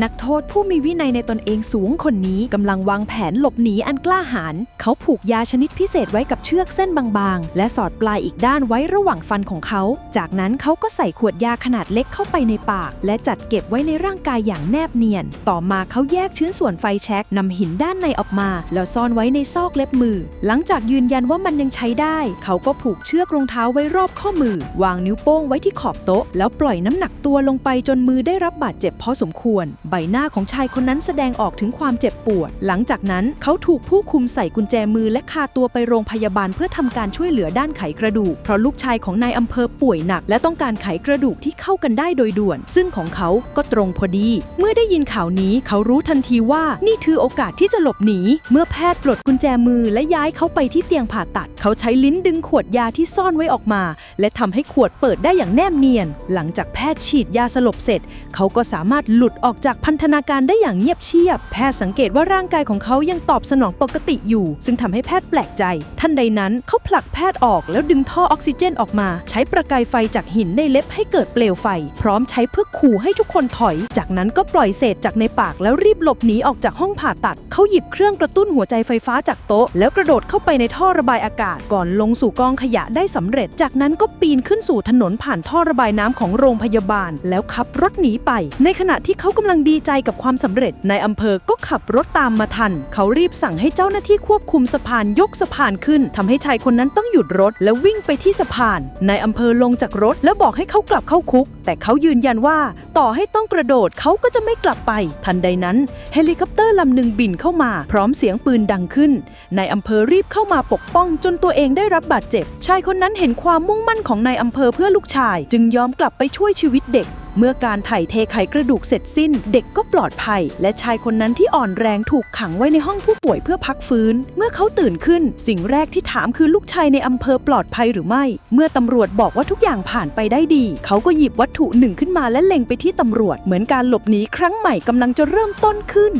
นักโทษผู้มีวินัยในตนเองสูงคนนี้กำลังวางแผนหลบหนีอันกล้าหาญเขาผูกยาชนิดพิเศษไว้กับเชือกเส้นบางๆ และสอดปลายอีกด้านไว้ระหว่างฟันของเขา จากนั้นเขาก็ใส่ขวดยาขนาดเล็กเข้าไปในปาก และจัดเก็บไว้ในร่างกายอย่างแนบเนียน ต่อมาเขาแยกชิ้นส่วนไฟแช็กนำหินด้านในออกมา แล้วซ่อนไว้ในซอกเล็บมือ หลังจากยืนยันว่ามันยังใช้ได้ เขาก็ผูกเชือกรองเท้าไว้รอบข้อมือ วางนิ้วโป้งไว้ที่ขอบโต๊ะ แล้วปล่อยน้ำหนักตัวลงไปจนมือได้รับบาดเจ็บพอสมควรใบหน้าของชายคนนั้นแสดงออกถึงความเจ็บปวด หลังจากนั้นเขาถูกผู้คุมใส่กุญแจมือและคาตัวไปโรงพยาบาลเพื่อทำการช่วยเหลือด้านไขกระดูก เพราะลูกชายของนายอำเภอป่วยหนัก และต้องการไขกระดูกที่เข้ากันได้โดยด่วน ซึ่งของเขาก็ตรงพอดี เมื่อได้ยินข่าวนี้เขารู้ทันทีว่านี่คือโอกาสที่จะหลบหนี เมื่อแพทย์ปลดกุญแจมือและย้ายเขาไปที่เตียงผ่าตัด เขาใช้ลิ้นดึงขวดยาที่ซ่อนไว้ออกมา และทำให้ขวดเปิดได้อย่างแนบเนียน หลังจากแพทย์ฉีดยาสลบเสร็จ เขาก็สามารถหลุดออกจากพันธนาการได้อย่างเงียบเชียบ แพทย์สังเกตว่าร่างกายของเขายังตอบสนองปกติอยู่ ซึ่งทำให้แพทย์แปลกใจ ท่านใดนั้นเขาผลักแพทย์ออกแล้วดึงท่อออกซิเจนออกมา ใช้ประกายไฟจากหินในเล็บให้เกิดเปลวไฟ พร้อมใช้เพื่อขู่ให้ทุกคนถอย จากนั้นก็ปล่อยเศษจากในปากแล้วรีบหลบหนีออกจากห้องผ่าตัด เขาหยิบเครื่องกระตุ้นหัวใจไฟฟ้าจากโต๊ะ แล้วกระโดดเข้าไปในท่อระบายอากาศก่อนลงสู่กองขยะได้สำเร็จ จากนั้นก็ปีนขึ้นสู่ถนนผ่านท่อระบายน้ำของโรงพยาบาล แล้วขับรถหนีไป ในขณะที่เขากำลังดีใจกับความสำเร็จในอำเภอก็ขับรถตามมาทัน เขารีบสั่งให้เจ้าหน้าที่ควบคุมสะพานยกสะพานขึ้นทำให้ชายคนนั้นต้องหยุดรถ แล้ววิ่งไปที่สะพานนายอำเภอลงจากรถแล้วบอกให้เขากลับเข้าคุก แต่เขายืนยันว่า ต่อให้ต้องกระโดดเขาก็จะไม่กลับไป ทันใดนั้น เฮลิคอปเตอร์ลำหนึ่งบินเข้ามา พร้อมเสียงปืนดังขึ้นนายอำเภอรีบเข้ามาปกป้อง จนตัวเองได้รับบาดเจ็บ ชายคนนั้นเห็นความมุ่งมั่นของนายอำเภอเพื่อลูกชาย จึงยอมกลับไปช่วยชีวิตเด็ก เมื่อการไถ่เทไขกระดูกเสร็จสิ้น เด็กก็ปลอดภัย และชายคนนั้นที่อ่อนแรงถูกขังไว้ในห้องผู้ป่วยเพื่อพักฟื้น เมื่อเขาตื่นขึ้น สิ่งแรกที่ถามคือลูกชายในอำเภอปลอดภัยหรือไม่ เมื่อตำรวจบอกว่าทุกอย่างผ่านไปได้ดี เขาก็หยิบวัตถุหนึ่งขึ้นมาและเล็งไปที่ตำรวจ เหมือนการหลบหนีครั้งใหม่กำลังจะเริ่มต้นขึ้น